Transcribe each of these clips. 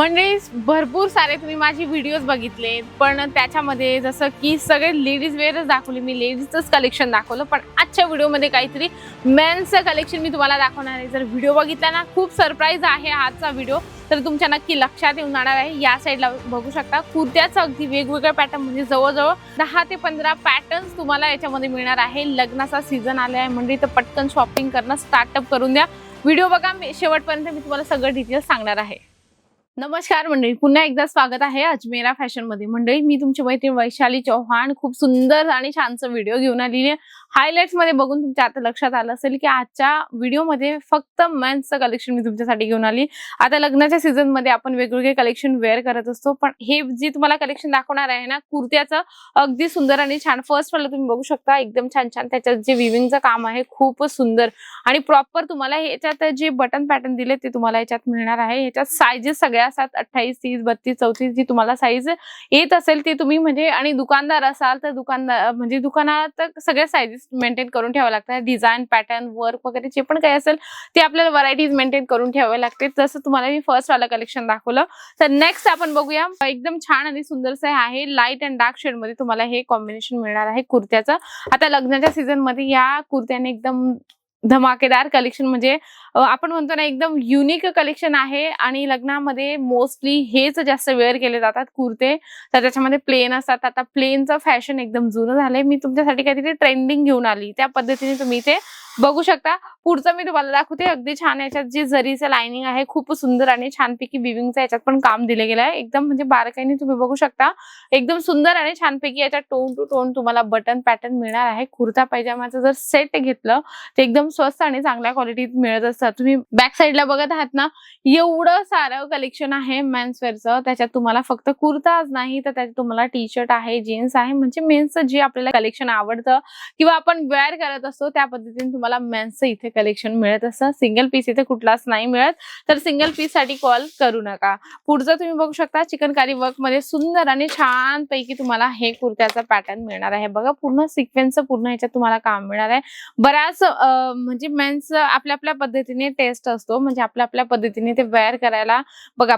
म्हणजे भरपूर सारे तुम्ही माझी व्हिडिओज बघितले पण त्याच्यामध्ये जसं की सगळे लेडीज वेअरच दाखवले मी लेडीजचंच कलेक्शन दाखवलं पण आजच्या व्हिडिओमध्ये काहीतरी मेन्सचं कलेक्शन मी तुम्हाला दाखवणार आहे. जर व्हिडिओ बघितला ना खूप सरप्राईज आहे आजचा व्हिडिओ तर तुमच्या नक्की लक्षात येऊन जाणार आहे. या साईडला बघू शकता. कुर्त्याचं अगदी वेगवेगळ्या पॅटर्न म्हणजे जवळजवळ दहा ते पंधरा पॅटर्न्स तुम्हाला याच्यामध्ये मिळणार आहे. लग्नाचा सीझन आला आहे म्हणजे तर पटकन शॉपिंग करणं स्टार्टअप करून द्या. व्हिडिओ बघा. मी शेवटपर्यंत मी तुम्हाला सगळं डिटेल्स सांगणार आहे. नमस्कार मंडळी पुन्हा एकदा स्वागत आहे अजमेरा फॅशनमध्ये मंडळी मी तुमची मैत्रीण वैशाली चौहान. खूप सुंदर आणि छानसं व्हिडिओ घेऊन आलेली आहे. हायलाइट्समध्ये बघून तुमच्या आता लक्षात आलं असेल की आजच्या व्हिडिओमध्ये फक्त मेन्सचं कलेक्शन मी तुमच्यासाठी घेऊन आली. आता लग्नाच्या सीझनमध्ये आपण वेगवेगळे कलेक्शन वेअर करत असतो. पण हे जे तुम्हाला कलेक्शन दाखवणार आहे ना कुर्त्याचं अगदी सुंदर आणि छान. फर्स्ट मला तुम्ही बघू शकता एकदम छान छान. त्याच्यात जे विविंगचं काम आहे खूपच सुंदर. आणि प्रॉपर तुम्हाला ह्याच्यात जे बटन पॅटर्न दिले ते तुम्हाला याच्यात मिळणार आहे. ह्याच्यात सायजेस सगळ्या सात अठ्ठावीस तीस बत्तीस चौतीस जी तुम्हाला साईज येत असेल ती तुम्ही म्हणजे आणि दुकानदार असाल तर दुकानदार म्हणजे दुकानात सगळ्या साईजेस मेंटेन करून ठेवावं लागतात. डिझाईन पॅटर्न वर्क वगैरे जे पण काही असेल ते आपल्याला व्हरायटीज मेंटेन करून ठेवावे लागते. जसं तुम्हाला मी फर्स्ट वाला कलेक्शन दाखवलं. तर नेक्स्ट आपण बघूया. एकदम छान आणि सुंदरसं आहे. लाइट अँड डार्क शेडमध्ये तुम्हाला हे कॉम्बिनेशन मिळणार आहे कुर्त्याचं. आता लग्नाच्या सीझनमध्ये या कुर्त्याने एकदम धमाकेदार कलेक्शन म्हणजे आपण म्हणतो ना एकदम युनिक कलेक्शन आहे आणि लग्नामध्ये मोस्टली हेच जास्त वेअर केले जातात कुर्ते. तर त्याच्यामध्ये प्लेन असतात. आता प्लेनचं फॅशन एकदम जुनं झालंय. मी तुमच्यासाठी काहीतरी ट्रेंडिंग घेऊन आली. त्या पद्धतीने तुम्ही इथे बघू शकता. पुढचं मी तुम्हाला दाखवते. अगदी छान याच्यात जे जरीचं लाइनिंग आहे खूप सुंदर आणि छानपैकी विविंगचं याच्यात पण काम दिले गेलं आहे एकदम म्हणजे बारकाईने तुम्ही बघू शकता. एकदम सुंदर आणि छानपैकी याच्यात टोन टू टोन तुम्हाला बटन पॅटर्न मिळणार आहे. कुर्ता पायजामाचं जर सेट घेतलं ते एकदम स्वस्त आणि चांगल्या क्वालिटीत मिळत असतात. तुम्ही बॅक साईडला बघत आहात ना एवढं सारं कलेक्शन आहे मेन्सवेअरचं त्याच्यात तुम्हाला फक्त कुर्ताच नाही तर त्याच्यात तुम्हाला टी शर्ट आहे जीन्स आहे. म्हणजे मेन्सचं जे आपल्याला कलेक्शन आवडतं किंवा आपण वेअर करत असतो त्या पद्धतीने तुम्हाला मेन्सचं इथे कलेक्शन मिळत असतं. सिंगल पीस इथे कुठलाच नाही मिळत. तर सिंगल पीससाठी कॉल करू नका. पुढचं तुम्ही बघू शकता चिकनकारी वर्कमध्ये सुंदर आणि छान पैकी तुम्हाला हे कुर्त्याचं पॅटर्न मिळणार आहे. बघा पूर्ण सिक्वेन्सचं पूर्ण ह्याच्यात तुम्हाला काम मिळणार आहे. बऱ्याच म्हणजे मेन्स आपल्या आपल्या पद्धतीने टेस्ट असतो. म्हणजे आपल्या आपल्या पद्धतीने ते वेअर करायला बघा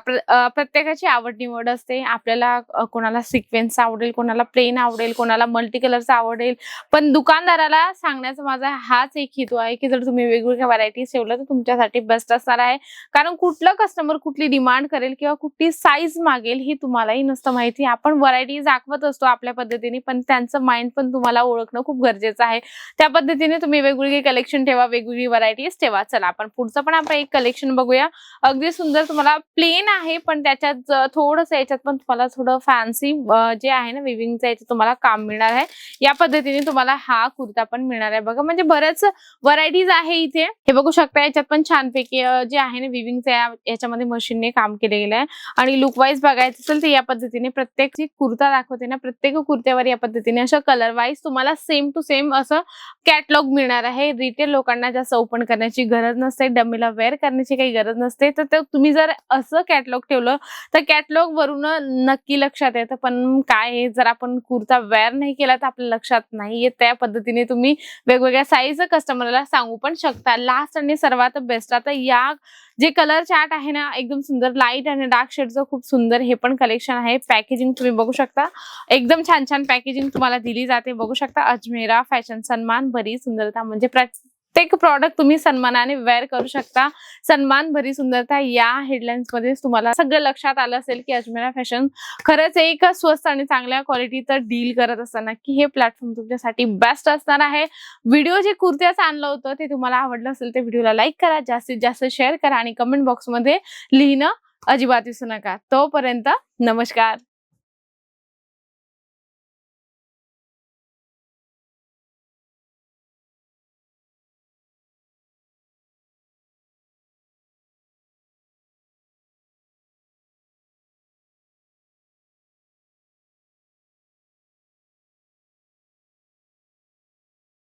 प्रत्येकाची आवड निवड असते. आपल्याला कोणाला सिक्वेन्स आवडेल कोणाला प्लेन आवडेल कोणाला मल्टी कलरचा आवडेल. पण दुकानदाराला सांगण्याचा माझा हाच एक हेतू आहे की जर तुम्ही वेगवेगळ्या व्हरायटीज ठेवलं तर तुमच्यासाठी बेस्ट असणार आहे. कारण कुठलं कस्टमर कुठली डिमांड करेल किंवा कुठली साईज मागेल ही तुम्हालाही नसतं माहिती. आपण व्हरायटी दाखवत असतो आपल्या पद्धतीने पण त्यांचं माइंड पण तुम्हाला ओळखणं खूप गरजेचं आहे. त्या पद्धतीने तुम्ही वेगवेगळी कलेक्शन ठेवा वेगवेगळी व्हरायटीज ठेवा. चला आपण पुढचं पण आपण एक कलेक्शन बघूया. अगदी सुंदर तुम्हाला प्लेन आहे पण त्याच्यात थोडस याच्यात पण तुम्हाला थोडं फॅन्सी जे आहे ना विविंगचं याच्यात तुम्हाला काम मिळणार आहे. या पद्धतीने तुम्हाला हा कुर्ता पण मिळणार आहे. बघा म्हणजे बऱ्याच व्हरायटीज आहे इथे. हे बघू शकता याच्यात पण छानपैकी जे आहे ना विविंगचं याच्यामध्ये मशीनने काम केले गेलं आहे. आणि लुक वाईज बघायचं असेल तर या पद्धतीने प्रत्येक जी कुर्ता दाखवते ना प्रत्येक कुर्त्यावर या पद्धतीने असं कलर वाईज तुम्हाला सेम टू सेम असं कॅटलॉग मिळणार आहे. रिटेल लोकांना जास्त ओपन करण्याची गरज नसते. डमीला वेअर करण्याची काही गरज नसते. तर ते तुम्ही जर असं कॅटलॉग ठेवलं तर कॅटलॉग वरून नक्की लक्षात येतं. पण काय आहे, जर आपण कुर्ता वेअर नाही केला तर आपल्या लक्षात नाही येत त्या पद्धतीने तुम्ही वेगवेगळ्या साईज कस्टमरला सांगू पण शकता. लास्ट आणि सर्वात बेस्ट आता या जे कलर चार्ट आहे ना एकदम सुंदर लाइट आणि डार्क शेडचं खूप सुंदर हे पण कलेक्शन आहे. पॅकेजिंग तुम्ही बघू शकता. एकदम छान छान पॅकेजिंग तुम्हाला दिली जाते. बघू शकता. अजमेरा फॅशन सन्मान बरी सुंदरता. म्हणजे प्रत्येक प्रॉडक्ट तुम्ही सन्मानाने वेअर करू शकता. सन्मान भरी सुंदरता या हेडलाईन्समध्ये तुम्हाला सगळं लक्षात आलं असेल की अजमेरा फॅशन खरंच एक स्वस्त आणि चांगल्या क्वालिटीचं डील करत असताना की हे प्लॅटफॉर्म तुमच्यासाठी बेस्ट असणार आहे. व्हिडिओ जे कुर्त्याचं आणलं होतं ते तुम्हाला आवडलं असेल ते व्हिडिओला लाईक करा जास्तीत जास्त शेअर करा आणि कमेंट बॉक्समध्ये लिहिणं अजिबात विसरू नका. तोपर्यंत नमस्कार.